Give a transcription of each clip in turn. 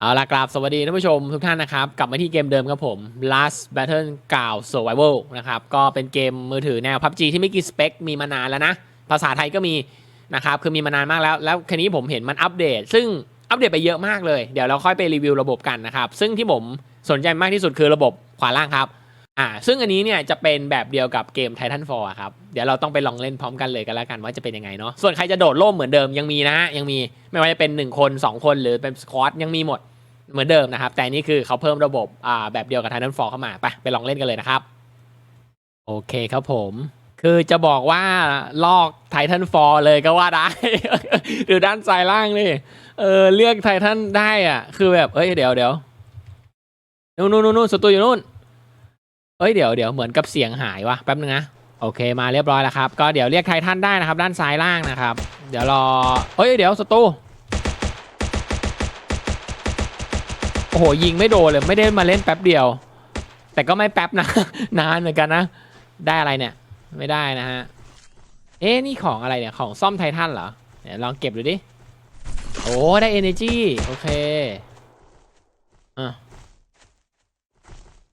เอาละกราบสวัสดีท่านผู้ชมทุกท่านนะครับ กลับมาที่เกมเดิมครับผม Last Battle กล่าว Survival นะครับ ก็เป็นเกมมือถือแนว PUBG ที่ไม่กี่สเปค มีมานานแล้วนะ ภาษาไทยก็มีนะครับ คือมีมานานมากแล้ว แล้วคันนี้ผมเห็นมันอัปเดต ซึ่งอัปเดตไปเยอะมากเลย เดี๋ยวเราค่อยไปรีวิวระบบกันนะครับ ซึ่งที่ผมสนใจมากที่สุดคือระบบขวาล่างครับ อ่าซึ่งอันนี้เนี่ยจะเป็นแบบเดียวกับเกม Titanfall ครับ เดี๋ยวเราต้องไปลองเล่นพร้อมกันเลยกันแล้วกันว่าจะเป็นยังไงเนาะส่วนใครจะโดดร่มเหมือนเดิมยังมีนะฮะยังมีไม่ว่าจะเป็น 1 คน 2 คนหรือเป็นสควอตยังมีหมดเหมือนเดิมนะครับ แต่อันนี่คือเขาเพิ่มระบบอ่าแบบเดียวกับ Titanfall เข้ามาไปไปลองเล่นกันเลยนะครับ โอเคครับผม คือจะบอกว่าลอก Titanfall เลยก็ว่าได้ หรือด้านซ้ายล่างนี่เออเลือกไททันได้อะคือแบบเอ้ยเดี๋ยวเดี๋ยวนู่นนู่นนู่นนู่นสตูอยู่นู่น เอ้ยเดี๋ยวเดี๋ยวเหมือนกับเสียงหายวะแป๊บนึงนะโอเคมาเรียบร้อยแล้วครับก็เดี๋ยวเรียกไททันได้นะครับ ด้านซ้ายล่างนะครับ เดี๋ยวรอเอ้ยเดี๋ยวสตูโอ้โหยิงไม่โดนเลยไม่ได้มาเล่นแป๊บเดียว แต่ก็ไม่แป๊บนะ นานเหมือนกันนะ ได้อะไรเนี่ย ไม่ได้นะฮะเอ๊นี่ของอะไรเนี่ยของซ่อมไททันเหรอเดี๋ยวลองเก็บดูดิโอ้ได้ energy โอเคอะ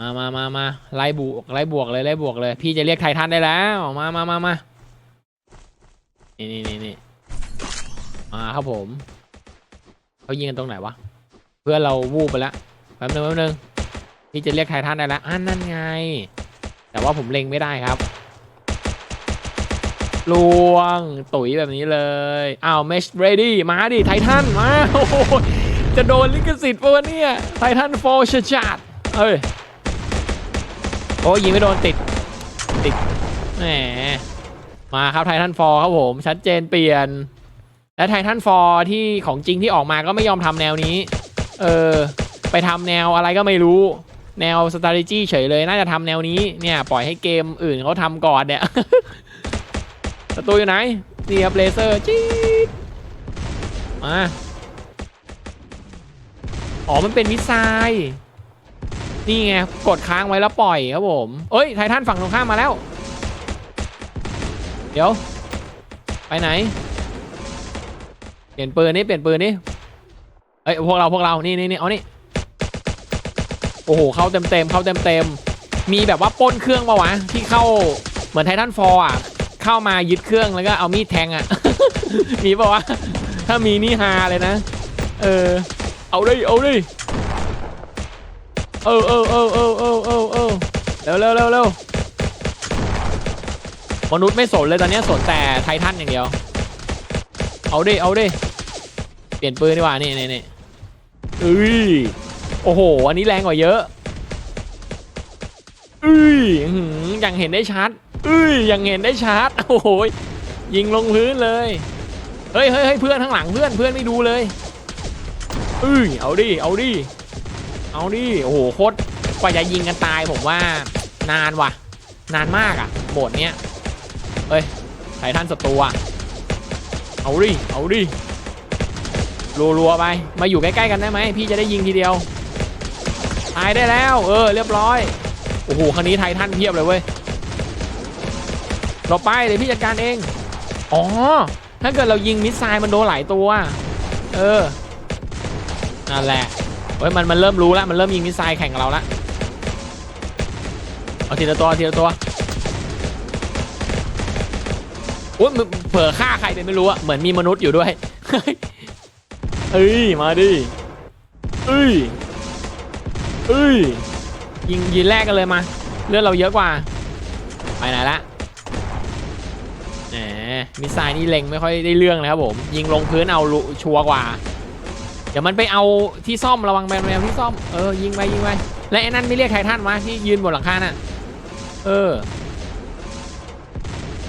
มามามามาไล่บวกไล่บวกเลยไล่บวกเลย พี่จะเรียกไททันได้แล้วมามามามานี่นี่นี่นี่มาครับผมเขายิงกันตรงไหนวะเพื่อเราวูบไปแล้วแป๊บนึงแป๊บนึงพี่จะเรียกไททันได้แล้วอ่านั่นไง แต่ว่าผมเล็งไม่ได้ครับลวงตุ๋ยแบบนี้เลยอ้าวเมชเรดี้มาดิไททันมาโอ้โหจะโดนลิขสิทธิ์ปะวะเนี่ยไททันโฟร์ชาดเอ้ย โอ้ยยิงไม่โดนติด ติดแหมมาครับไททันฟอร์ครับผม ชัดเจนเปลี่ยน และไททันฟอร์ที่ของจริงที่ออกมาก็ไม่ยอมทำแนวนี้ เออ ไปทำแนวอะไรก็ไม่รู้ แนว strategy เฉยเลย น่าจะทำแนวนี้ เนี่ย ปล่อยให้เกมอื่นเขาทำก่อนเนี่ยประตูอยู่ไหนนี่ครับเลเซอร์จี๊ดมา อ๋อ มันเป็นมิสไซล์ นี่ไงกดค้างไว้แล้วปล่อยครับผมเอ้ยไททันฝั่งตรงข้ามมาแล้ว เดี๋ยว ไปไหน เปลี่ยนปืนนี่เปลี่ยนปืนนี่เอ้ยพวกเราพวกเรานี่นี่นี่เอานี่โอ้โหเข้าเต็มเต็มเข้าเต็มเต็มมีแบบว่าป้นเครื่องปะวะที่เข้าเหมือนไททันฟอร์อะเข้ามายึดเครื่องแล้วก็เอามีดแทงอะมีปะวะถ้ามีนี่ฮาเลยนะ เออเอาดิเอาดิ เออเออเออเออเออเออเออเร็วเร็วเร็วเร็วมนุษย์ไม่สนเลยตอนนี้สนแต่ไททันอย่างเดียว เอาดิ เอาดิ เปลี่ยนปืนดีกว่า นี่นี่นี่เอ้ย โอ้โห อันนี้แรงกว่าเยอะเอ้ยอื้อหือยังเห็นได้ชัดเอ้ยยังเห็นได้ชัด โอ้โห ยิงลงพื้นเลยเฮ้ยเฮ้ยเฮ้ยเพื่อนข้างหลังเพื่อนเพื่อนไม่ดูเลยเอ้ย เอาดิ เอาดิ เอาดิ โอ้โหโคตรกว่าจะยิงกันตายผมว่านานว่ะ นานมากอะโบทเนี้ยเฮ้ยไททันศัตรูอะเอาดิ เอาดิ รัวๆไป มาอยู่ใกล้ๆกันได้ไหมพี่จะได้ยิงทีเดียว ตายได้แล้ว เออ เรียบร้อย โอ้โหครั้นี้ไททันเพียบเลยเว้ยเราไปเดี๋ยวพี่จัดการเอง อ๋อ ถ้าเกิดเรายิงมิสไซล์มันโดนหลายตัว เออ นั่นแหละ เฮ้ยมันมันเริ่มรู้แล้วมันเริ่มยิงมิสไซล์แข่งกับเราละเอาทีละตัวทีละตัวโอ้ยเผลอฆ่าใครไปไม่รู้อะเหมือนมีมนุษย์อยู่ด้วยเอ้ยมาดิเอ้ยเอ้ยยิงยิงแรกกันเลยมาเลือดเราเยอะกว่าไปไหนละแหมมิสไซล์นี่เล็งไม่ค่อยได้เรื่องเลยครับผมยิงลงพื้นเอาลุชัวร์กว่า เดี๋ยวมันไปเอาที่ซ่อมระวังแมวแมวที่ซ่อมเออยิงไปยิงไปและไอ้นั่นไม่เรียกไททันวะที่ยืนบนหลังคาน่ะเออ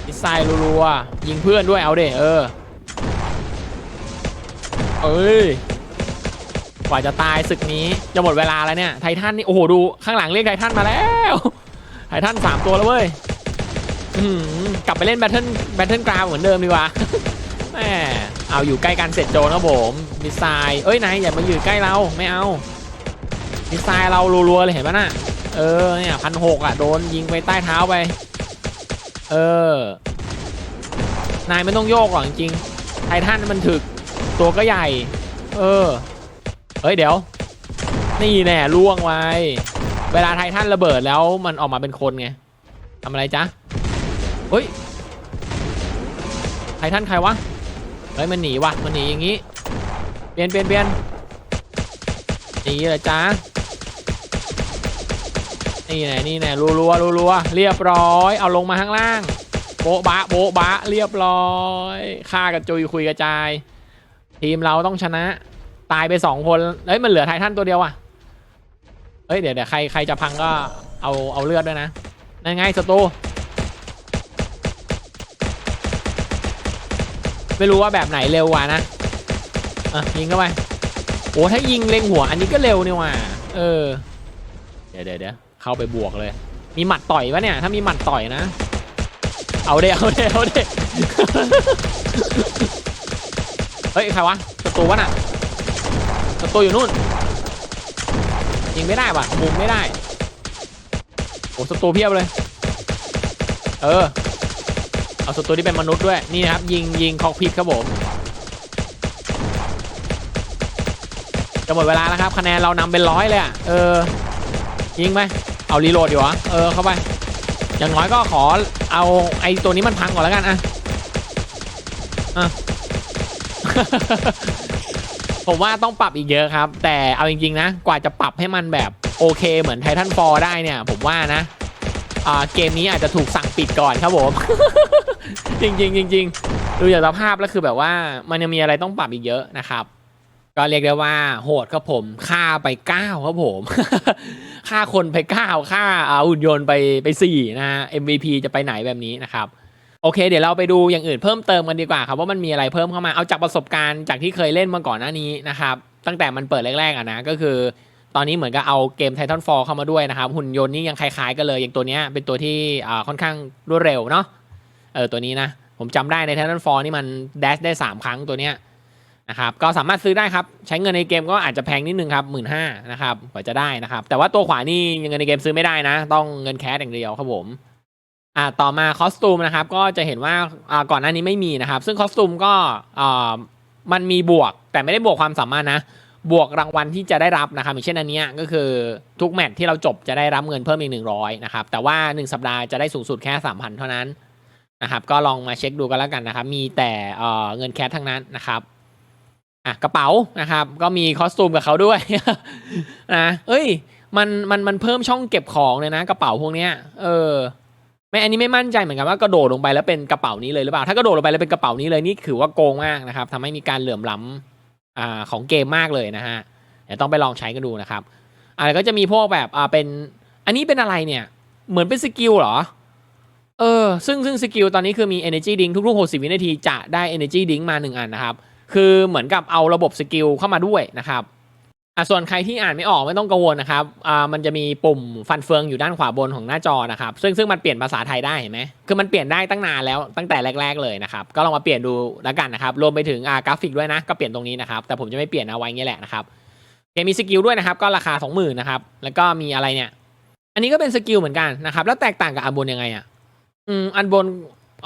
มิสไซล์รัวๆยิงเพื่อนด้วยเอาเด้เออเอ้ยกว่าจะตายศึกนี้จะหมดเวลาแล้วเนี่ยไททันนี่โอ้โหดูข้างหลังเรียกไททันมาแล้วไททันสามตัวแล้วเว้ยกลับไปเล่นแบทเทิลแบทเทิลกราวเหมือนเดิมดีกว่าแหม เอาอยู่ใกล้กันเสร็จโจนครับผมมิสไซล์เอ้ยนายอย่ามาอยู่ใกล้เราไม่เอามิสไซล์เรารัวๆเลยเห็นปะน่ะเออเนี่ยพันหกอะโดนยิงไปใต้เท้าไป เออนายไม่ต้องโยกหรอกจริงไททันมันถึกตัวก็ใหญ่ เออเฮ้ยเดี๋ยว นี่แน่ล่วงไว้ เวลาไททันระเบิดแล้วมันออกมาเป็นคนไงทำอะไรจ๊ะเฮ้ยไททันใครวะ ฮ้ยมันหนีว่ะมันหนีอย่างงี้เปลี่ยนเปลี่ยนเปลี่ยนหนีเลยจ้านี่แน่นี่แน่รัวรัวรัวรัวเรียบร้อย เอาลงมาข้างล่าง โบ๊ะบะโบ๊ะบะเรียบร้อยฆ่ากระจุยคุยกระจาย ทีมเราต้องชนะ ตายไปสองคนเอ้ยมันเหลือไททันตัวเดียวอะเอ้ยเดี๋ยวเดี๋ยวใครใครจะพังก็เอาเอาเลือดด้วยนะนั่นไงศัตรู ไม่รู้ว่าแบบไหนเร็วกว่านะอะยิงเข้าไปโอ้ถ้ายิงเล็งหัวอันนี้ก็เร็วนี่ว่าเออเดี๋ยวเดี๋ยวเดี๋ยวเข้าไปบวกเลย มีหมัดต่อยวะเนี่ย ถ้ามีหมัดต่อยนะ เอาเด้เอาเด้เอาเด้เฮ้ยใครวะศัตรูวะน่ะศัตรูอยู่นู่น ยิงไม่ได้ว่ะมุมไม่ได้โอ้ศัตรูเพียบเลย เออ เอาศัตรูที่เป็นมนุษย์ด้วย นี่นะครับ ยิงยิงคอกพิษครับผมจะหมดเวลาแล้วครับ คะแนนเรานำเป็นร้อยเลยอะ เออ ยิงไปเอารีโหลดดีวะเออ เข้าไป อย่างน้อยก็ขอเอาไอ้ตัวนี้มันพังก่อนแล้วกันอะอะผมว่าต้องปรับอีกเยอะครับ แต่เอาจริง ๆ นะ กว่าจะปรับให้มันแบบโอเคเหมือนไททันฟอร์ได้เนี่ย ผมว่านะเกมนี้อาจจะถูกสั่งปิดก่อนครับผม จริงๆจริงดูจากสภาพแล้วคือแบบว่ามันยังมีอะไรต้องปรับอีกเยอะนะครับ ก็เรียกได้ว่า โหดครับผมฆ่าไป9ครับผมฆ่าคนไป9ฆ่าอาหุ่นยนต์ไปไป4นะฮะ MVP จะไปไหนแบบนี้นะครับโอเคเดี๋ยวเราไปดูอย่างอื่นเพิ่มเติมกันดีกว่าครับว่ามันมีอะไรเพิ่มเข้ามาเอาจากประสบการณ์จากที่เคยเล่นมาก่อนหน้านี้นะครับตั้งแต่มันเปิดแรกๆอะนะก็คือ ตอนนี้เหมือนกับเอาเกม Titanfall เข้ามาด้วยนะครับหุ่นยนต์นี่ยังคล้ายๆกันเลยอย่างตัวนี้เป็นตัวที่ค่อนข้างรวดเร็วเนาะ เออตัวนี้นะ ผมจำได้ใน Titanfall นี่มัน dash ได้ 3 ครั้งตัวเนี้ยนะครับก็สามารถซื้อได้ครับ ใช้เงินในเกมก็อาจจะแพงนิดนึงครับหมื่นห้านะครับกว่าจะได้นะครับ แต่ว่าตัวขวานี่เงินในเกมซื้อไม่ได้นะ ต้องเงินแคสอย่างเดียวครับผมอ่าต่อมาคอสตูมนะครับก็จะเห็นว่าอ่าก่อนหน้านี้ไม่มีนะครับ ซึ่งคอสตูมก็อ่ามันมีบวกแต่ไม่ได้บวกความสามารถนะ บวกรางวัลที่จะได้รับนะครับอย่างเช่นอันนี้ก็คือทุกแมตช์ที่เราจบจะได้รับเงินเพิ่มอีกหนึ่งร้อยนะครับแต่ว่า 1 สัปดาห์จะได้สูงสุดแค่ 3,000 เท่านั้น นะครับก็ลองมาเช็คดูกันแล้วกันนะครับ มีแต่เออเงินแคสทั้งนั้นนะครับอะกระเป๋านะครับ ก็มีคอสตูมกับเขาด้วยนะเอ้ย มันมันมันเพิ่มช่องเก็บของเลยนะ กระเป๋าพวกเนี้ยเออไม่อันนี้ไม่มั่นใจเหมือนกันว่ากระโดดลงไปแล้วเป็นกระเป๋านี้เลยหรือเปล่าถ้ากระโดดลงไปแล้วเป็นกระเป๋านี้เลยนี่ถือว่าโกงมากนะครับทำให้มีการเหลื่อมล้ำอ่าของเกมมากเลยนะฮะเดี๋ยวต้องไปลองใช้กันดูนะครับอ่าแล้วก็จะมีพวกแบบอ่าเป็น อันนี้เป็นอะไรเนี่ย เหมือนเป็นสกิลเหรอ เออซึ่งซึ่งสกิลตอนนี้คือมี energy drink ทุกๆ 60 วินาทีจะได้ energy drink มาหนึ่งอันนะครับ คือเหมือนกับเอาระบบสกิลเข้ามาด้วยนะครับอะส่วนใครที่อ่านไม่ออกไม่ต้องกังวลนะครับอ่ามันจะมีปุ่มฟันเฟืองอยู่ด้านขวาบนของหน้าจอนะครับซึ่งซึ่งมันเปลี่ยนภาษาไทยได้เห็นไหมคือมันเปลี่ยนได้ตั้งนานแล้วตั้งแต่แรก ๆเลยนะครับก็ลองมาเปลี่ยนดูแล้วกันนะครับรวมไปถึงอ่ากราฟิกด้วยนะก็เปลี่ยนตรงนี้นะครับแต่ผมจะไม่เปลี่ยนเอาไว้อย่างนี้แหละนะครับเกมมีสกิลด้วยนะครับก็ราคา 20,000นะครับแล้วก็มีอะไรเนี่ยอันนี้ก็เป็นสกิลเหมือนกันนะครับแล้วแตกต่างกับอันบนยังไงอะ อืมอันบน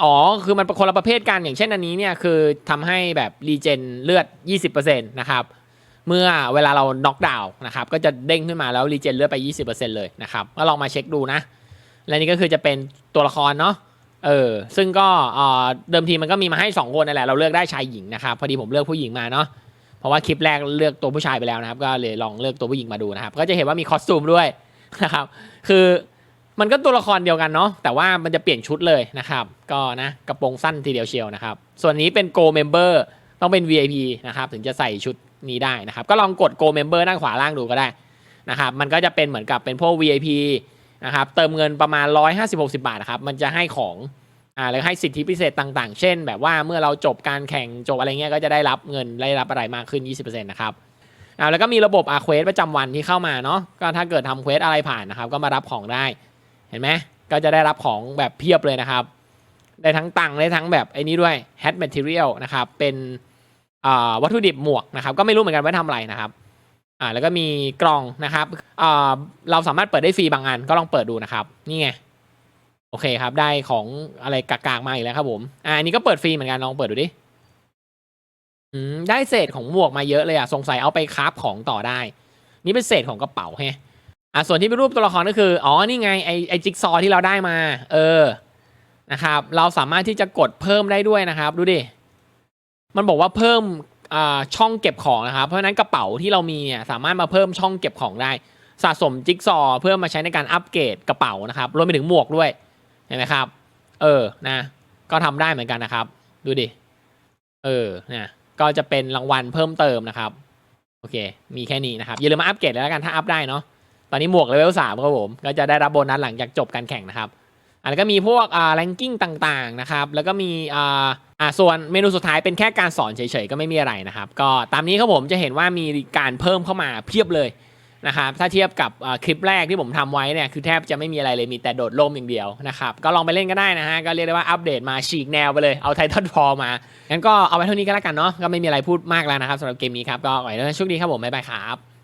อ๋อ คือมันคนละประเภทกันอย่างเช่นอันนี้เนี่ยคือทำให้แบบรีเจนเลือด 20%นะครับ เมื่อเวลาเราน็อกดาวน์นะครับ ก็จะเด้งขึ้นมาแล้วรีเจนเลือดไป 20%เลยนะครับ ก็ลองมาเช็คดูนะ และนี่ก็คือจะเป็นตัวละครเนาะ เออ ซึ่งก็เออเดิมทีมันก็มีมาให้ 2 คนนั่นแหละ เราเลือกได้ชายหญิงนะครับ พอดีผมเลือกผู้หญิงมาเนาะ เพราะว่าคลิปแรกเลือกตัวผู้ชายไปแล้วนะครับ ก็เลยลองเลือกตัวผู้หญิงมาดูนะครับ ก็จะเห็นว่ามีคอสตูมด้วยนะครับ คือ มันก็ตัวละครเดียวกันเนาะแต่ว่ามันจะเปลี่ยนชุดเลยนะครับ ก็นะกระโปรงสั้นทีเดียวเชียวนะครับ ส่วนนี้เป็น Go Member ต้องเป็น VIP นะครับถึงจะใส่ชุดนี้ได้นะครับ ก็ลองกด Go Member ด้านขวาล่างดูก็ได้นะครับ มันก็จะเป็นเหมือนกับเป็นพวก VIP นะครับเติมเงินประมาณ 150-60 บาทนะครับ มันจะให้ของอ่าแล้วให้สิทธิพิเศษต่างๆ เช่น แบบว่าเมื่อเราจบการแข่งจบอะไรเงี้ยก็จะได้รับเงินได้รับอะไรมากขึ้น 20%นะครับอ่าแล้วก็มีระบบอาเควสประจำวันที่เข้ามาเนาะก็ถ้าเกิดทำเควสอะไรผ่านนะครับ ก็มารับของได้ เห็นไหมก็จะได้รับของแบบเพียบเลยนะครับ ได้ทั้งตังค์ได้ทั้งแบบไอ้นี้ด้วย hat material นะครับเป็นวัตถุดิบหมวกนะครับ ก็ไม่รู้เหมือนกันว่าทำอะไรนะครับอ่าแล้วก็มีกล่องนะครับอ่าเราสามารถเปิดได้ฟรีบางอันก็ลองเปิดดูนะครับ นี่ไงโอเคครับ ได้ของอะไรกากๆมาอีกแล้วครับผมอ่าอันนี้ก็เปิดฟรีเหมือนกันลองเปิดดูดิอืมได้เศษของหมวกมาเยอะเลยอะสงสัยเอาไปคราฟของต่อได้ นี่เป็นเศษของกระเป๋าแฮะ อะส่วนที่เป็นรูปตัวละครก็คือ อ๋อ นี่ไงไอไอจิ๊กซอที่เราได้มา เออ นะครับ เราสามารถที่จะกดเพิ่มได้ด้วยนะครับ ดูดิ มันบอกว่าเพิ่มอ่าช่องเก็บของนะครับ เพราะฉะนั้นกระเป๋าที่เรามีเนี่ยสามารถมาเพิ่มช่องเก็บของได้ สะสมจิ๊กซอเพื่อมาใช้ในการอัปเกรดกระเป๋านะครับ รวมไปถึงหมวกด้วย เห็นไหมครับ เออ นะ ก็ทำได้เหมือนกันนะครับ ดูดิ เออ นะ ก็จะเป็นรางวัลเพิ่มเติมนะครับ โอเค มีแค่นี้นะครับ อย่าลืมมาอัปเกรดแล้วกันถ้าอัพได้เนาะ ตอนนี้หมวกเลเวลสามครับผม ก็จะได้รับโบนัสหลังจากจบการแข่งนะครับอะแล้ก็มีพวกอ่าแรงกิ้งต่างๆนะครับ แล้วก็มีอ่าอ่าส่วนเมนูสุดท้ายเป็นแค่การสอนเฉยๆ ก็ไม่มีอะไรนะครับ ก็ตามนี้ครับผมจะเห็นว่ามีการเพิ่มเข้ามาเพียบเลยนะครับ ถ้าเทียบกับคลิปแรกที่ผมทำไว้เนี่ย คือแทบจะไม่มีอะไรเลย มีแต่โดดร่มอย่างเดียวนะครับ ก็ลองไปเล่นก็ได้นะฮะ ก็เรียกได้ว่าอัปเดตมาฉีกแนวไปเลย เอาไททันฟอมา งั้นก็เอาไว้เท่านี้ก็แล้วกันเนาะ ก็ไม่มีอะไรพูดมากแล้วนะครับสำหรับเกมนี้ครับ ก็ขอให้ทุกท่านโชคดีครับผม บ๊ายบายครับ